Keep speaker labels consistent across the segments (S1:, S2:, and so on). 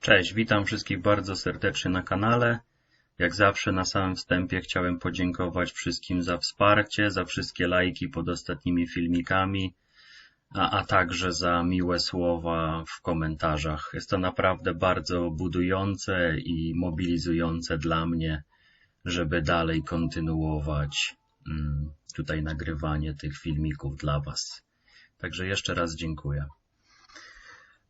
S1: Cześć, witam wszystkich bardzo serdecznie na kanale. Jak zawsze na samym wstępie chciałem podziękować wszystkim za wsparcie, za wszystkie lajki pod ostatnimi filmikami, a, a także za miłe słowa w komentarzach. Jest to naprawdę bardzo budujące i mobilizujące dla mnie, żeby dalej kontynuować mm, tutaj nagrywanie tych filmików dla Was. Także jeszcze raz dziękuję.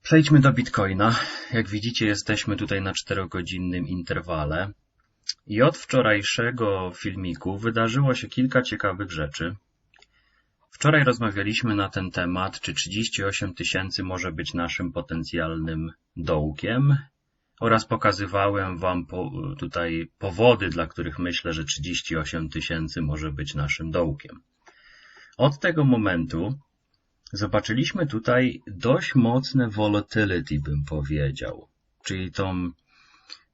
S1: Przejdźmy do Bitcoina. Jak widzicie, jesteśmy tutaj na 4-godzinnym interwale. I od wczorajszego filmiku wydarzyło się kilka ciekawych rzeczy. Wczoraj rozmawialiśmy na ten temat, czy 38 tysięcy może być naszym potencjalnym dołkiem oraz pokazywałem Wam po, tutaj powody, dla których myślę, że 38 tysięcy może być naszym dołkiem. Od tego momentu zobaczyliśmy tutaj dość mocne volatility, bym powiedział, czyli tą,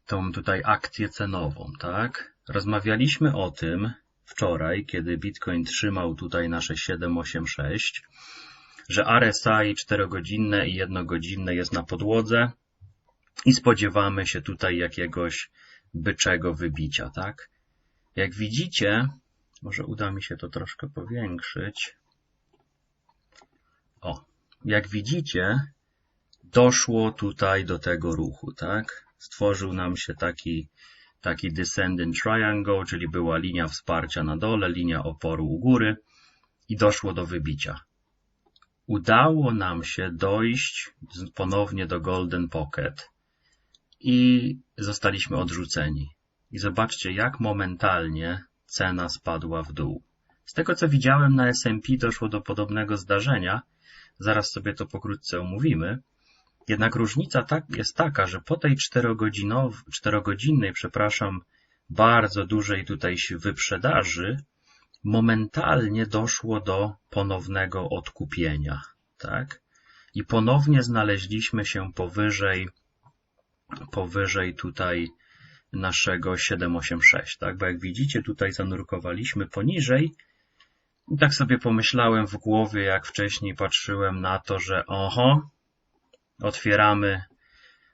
S1: tą tutaj akcję cenową, tak? Rozmawialiśmy o tym wczoraj, kiedy Bitcoin trzymał tutaj nasze 786, że RSI 4-godzinne i 1-godzinne jest na podłodze i spodziewamy się tutaj jakiegoś byczego wybicia, tak? Jak widzicie, może uda mi się to troszkę powiększyć. O, jak widzicie, doszło tutaj do tego ruchu, tak? Stworzył nam się taki, taki descending triangle, czyli była linia wsparcia na dole, linia oporu u góry i doszło do wybicia. Udało nam się dojść ponownie do Golden Pocket i zostaliśmy odrzuceni. I zobaczcie, jak momentalnie cena spadła w dół. Z tego co widziałem na S&P doszło do podobnego zdarzenia, Zaraz sobie to pokrótce omówimy. Jednak różnica tak, jest taka, że po tej czterogodzinnej, przepraszam, bardzo dużej tutaj wyprzedaży, momentalnie doszło do ponownego odkupienia, tak? I ponownie znaleźliśmy się powyżej, powyżej tutaj naszego 786, tak? Bo jak widzicie, tutaj zanurkowaliśmy poniżej, i tak sobie pomyślałem w głowie, jak wcześniej patrzyłem na to, że oho, otwieramy,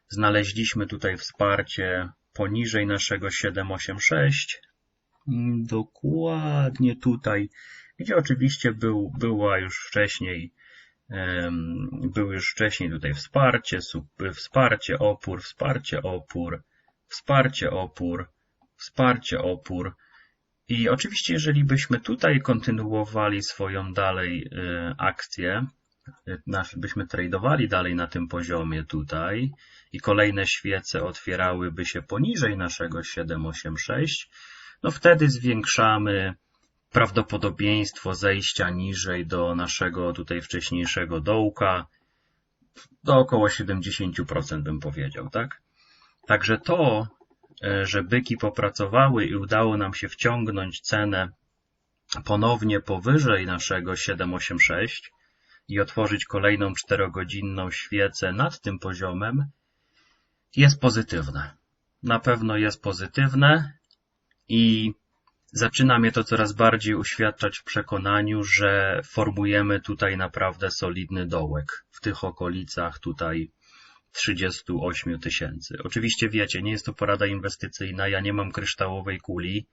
S1: znaleźliśmy tutaj wsparcie poniżej naszego 786, mm, dokładnie tutaj, gdzie oczywiście był, była już wcześniej był już wcześniej tutaj wsparcie, wsparcie, opór, wsparcie, opór, wsparcie, opór, wsparcie, opór, i oczywiście, jeżeli byśmy tutaj kontynuowali swoją dalej y, akcję, y, byśmy tradowali dalej na tym poziomie tutaj i kolejne świece otwierałyby się poniżej naszego 786, no wtedy zwiększamy prawdopodobieństwo zejścia niżej do naszego tutaj wcześniejszego dołka do około 70% bym powiedział, tak? Także to że byki popracowały i udało nam się wciągnąć cenę ponownie powyżej naszego 786 i otworzyć kolejną czterogodzinną świecę nad tym poziomem, jest pozytywne. Na pewno jest pozytywne i zaczyna mnie to coraz bardziej uświadczać w przekonaniu, że formujemy tutaj naprawdę solidny dołek w tych okolicach tutaj 38 tysięcy. Oczywiście wiecie, nie jest to porada inwestycyjna, ja nie mam kryształowej kuli.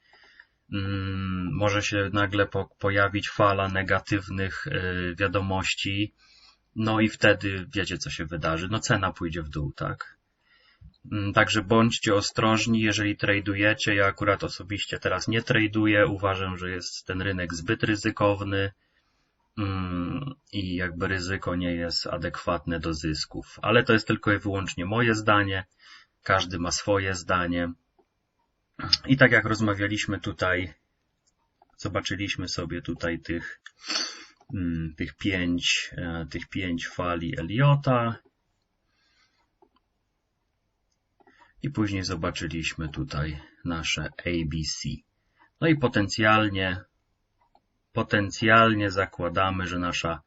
S1: Mm, może się nagle po, pojawić fala negatywnych y, wiadomości, no i wtedy wiecie, co się wydarzy. No cena pójdzie w dół, tak? Mm, także bądźcie ostrożni, jeżeli tradujecie. Ja akurat osobiście teraz nie traduję. Uważam, że jest ten rynek zbyt ryzykowny. Mm, i jakby ryzyko nie jest adekwatne do zysków. Ale to jest tylko i wyłącznie moje zdanie. Każdy ma swoje zdanie. I tak jak rozmawialiśmy tutaj, zobaczyliśmy sobie tutaj tych, mm, tych pięć, e, tych pięć fali Eliota. I później zobaczyliśmy tutaj nasze ABC. No i potencjalnie potencjalnie zakładamy, że nasza,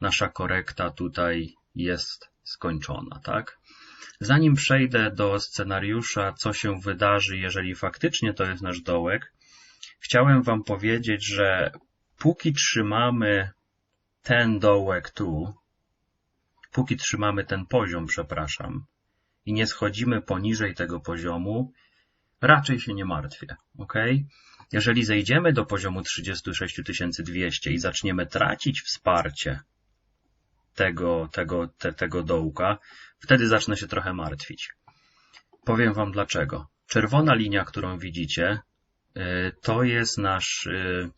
S1: nasza korekta tutaj jest skończona, tak? Zanim przejdę do scenariusza, co się wydarzy, jeżeli faktycznie to jest nasz dołek, chciałem Wam powiedzieć, że póki trzymamy ten dołek tu, póki trzymamy ten poziom, przepraszam, i nie schodzimy poniżej tego poziomu, raczej się nie martwię. ok? Jeżeli zejdziemy do poziomu 36 200 i zaczniemy tracić wsparcie tego, tego, te, tego dołka, wtedy zacznę się trochę martwić. Powiem Wam dlaczego. Czerwona linia, którą widzicie, y, to jest nasz, y,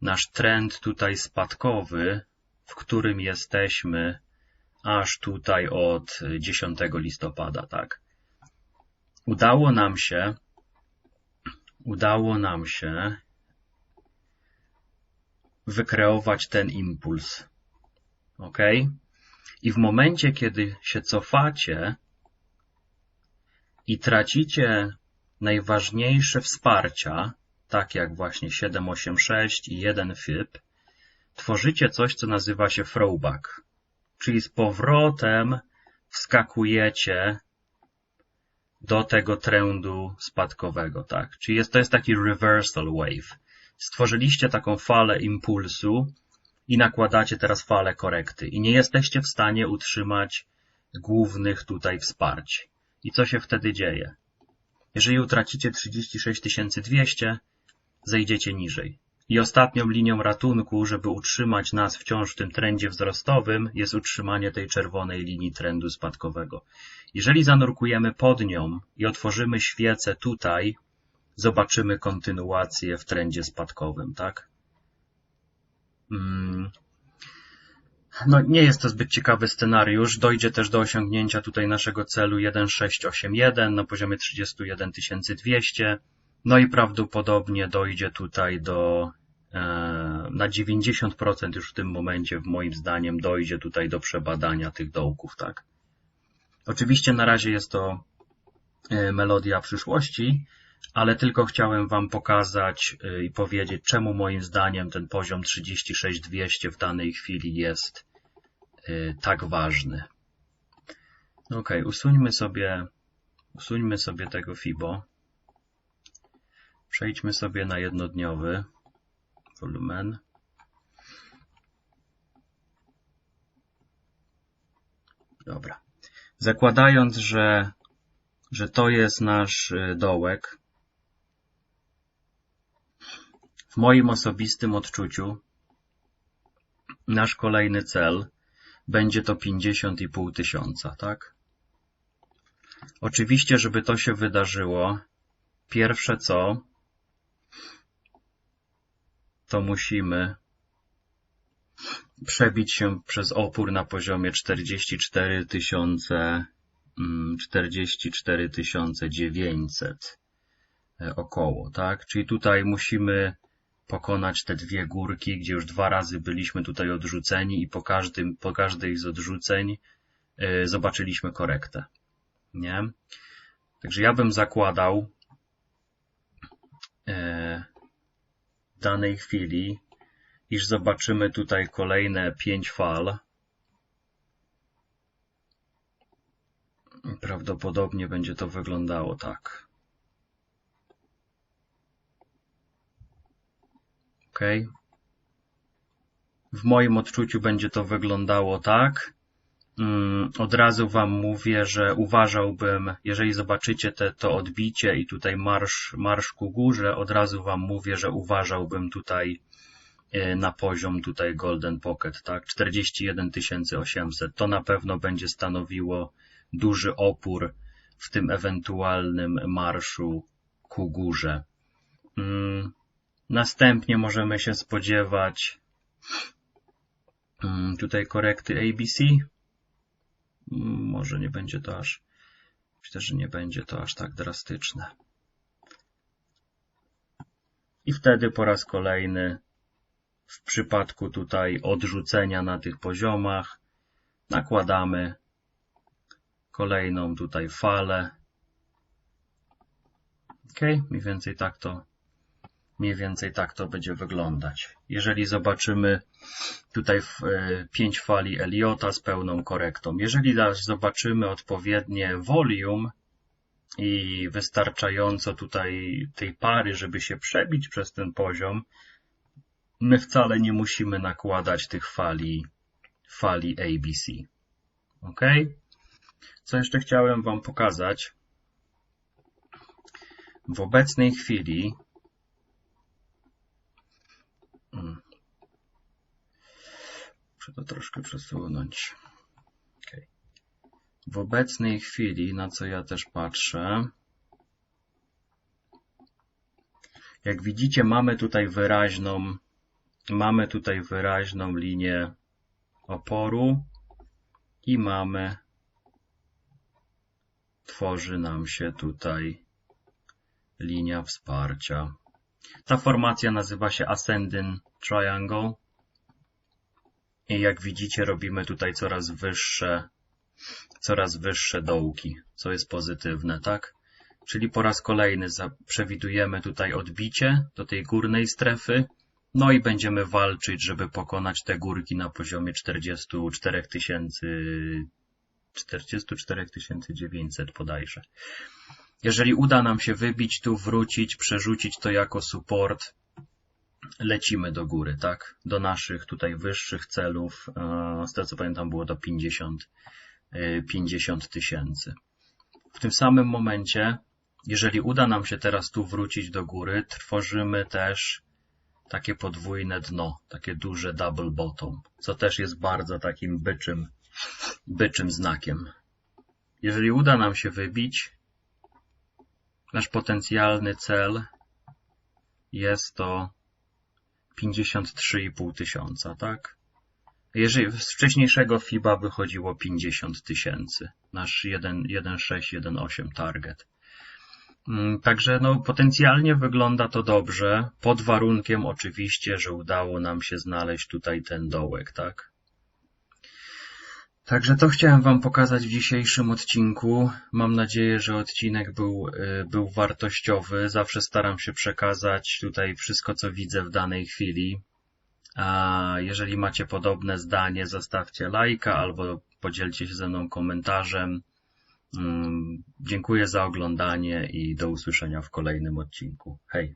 S1: nasz trend tutaj spadkowy, w którym jesteśmy aż tutaj od 10 listopada, tak. Udało nam się, udało nam się wykreować ten impuls. Ok? I w momencie, kiedy się cofacie i tracicie najważniejsze wsparcia, tak jak właśnie 786 i 1 FIB, tworzycie coś, co nazywa się throwback, czyli z powrotem wskakujecie do tego trendu spadkowego, tak? Czyli jest, to jest taki reversal wave. Stworzyliście taką falę impulsu i nakładacie teraz falę korekty i nie jesteście w stanie utrzymać głównych tutaj wsparć. I co się wtedy dzieje? Jeżeli utracicie 36 200, zejdziecie niżej. I ostatnią linią ratunku, żeby utrzymać nas wciąż w tym trendzie wzrostowym, jest utrzymanie tej czerwonej linii trendu spadkowego. Jeżeli zanurkujemy pod nią i otworzymy świecę tutaj, zobaczymy kontynuację w trendzie spadkowym, tak? Mm. No, nie jest to zbyt ciekawy scenariusz. Dojdzie też do osiągnięcia tutaj naszego celu 1681 na poziomie 31 200. No i prawdopodobnie dojdzie tutaj do e, na 90% już w tym momencie, w moim zdaniem, dojdzie tutaj do przebadania tych dołków, tak. Oczywiście na razie jest to e, melodia przyszłości, ale tylko chciałem Wam pokazać e, i powiedzieć, czemu moim zdaniem ten poziom 36200 w danej chwili jest tak ważny. Ok, usuńmy sobie, usuńmy sobie tego FIBO. Przejdźmy sobie na jednodniowy wolumen. Dobra. Zakładając, że, że to jest nasz y, dołek, w moim osobistym odczuciu nasz kolejny cel będzie to 50,5 tysiąca, tak? Oczywiście, żeby to się wydarzyło, pierwsze co, to musimy przebić się przez opór na poziomie 44 tysiące 44 900 około, tak? Czyli tutaj musimy pokonać te dwie górki, gdzie już dwa razy byliśmy tutaj odrzuceni i po, każdym, po każdej z odrzuceń y, zobaczyliśmy korektę. Nie? Także ja bym zakładał w danej chwili, iż zobaczymy tutaj kolejne pięć fal. Prawdopodobnie będzie to wyglądało tak. ok? W moim odczuciu będzie to wyglądało tak. Mm, od razu Wam mówię, że uważałbym, jeżeli zobaczycie te, to odbicie i tutaj marsz, marsz ku górze, od razu Wam mówię, że uważałbym tutaj e, na poziom tutaj Golden Pocket, tak? 41 800. To na pewno będzie stanowiło duży opór w tym ewentualnym marszu ku górze. Mm, Następnie możemy się spodziewać mm, tutaj korekty ABC. Może nie będzie to aż, myślę, że nie będzie to aż tak drastyczne. I wtedy po raz kolejny w przypadku tutaj odrzucenia na tych poziomach nakładamy kolejną tutaj falę. Ok, mniej więcej tak to Mniej więcej tak to będzie wyglądać. Jeżeli zobaczymy tutaj e, pięć fali Eliota z pełną korektą, jeżeli zobaczymy odpowiednie volume i wystarczająco tutaj tej pary, żeby się przebić przez ten poziom, my wcale nie musimy nakładać tych fali, fali ABC. Ok? Co jeszcze chciałem Wam pokazać? W obecnej chwili troszkę przesunąć. Okay. W obecnej chwili, na co ja też patrzę, jak widzicie, mamy tutaj wyraźną, mamy tutaj wyraźną linię oporu i mamy, tworzy nam się tutaj linia wsparcia. Ta formacja nazywa się Ascending Triangle i jak widzicie robimy tutaj coraz wyższe, coraz wyższe dołki, co jest pozytywne, tak? Czyli po raz kolejny przewidujemy tutaj odbicie do tej górnej strefy, no i będziemy walczyć, żeby pokonać te górki na poziomie 44 tysięcy 44 900 podajże. Jeżeli uda nam się wybić tu, wrócić, przerzucić to jako support, lecimy do góry, tak? Do naszych tutaj wyższych celów. Z tego co pamiętam było to 50 50 tysięcy. W tym samym momencie, jeżeli uda nam się teraz tu wrócić do góry, tworzymy też takie podwójne dno, takie duże double bottom, co też jest bardzo takim byczym, byczym znakiem. Jeżeli uda nam się wybić, nasz potencjalny cel jest to 53,5 tysiąca, tak? Jeżeli z wcześniejszego FIBA wychodziło 50 tysięcy, nasz 1,6-1,8 target. Mm, także no, potencjalnie wygląda to dobrze, pod warunkiem oczywiście, że udało nam się znaleźć tutaj ten dołek, tak? Także to chciałem Wam pokazać w dzisiejszym odcinku. Mam nadzieję, że odcinek był, y, był wartościowy. Zawsze staram się przekazać tutaj wszystko, co widzę w danej chwili. A jeżeli macie podobne zdanie, zostawcie lajka albo podzielcie się ze mną komentarzem. Mm, dziękuję za oglądanie i do usłyszenia w kolejnym odcinku. Hej!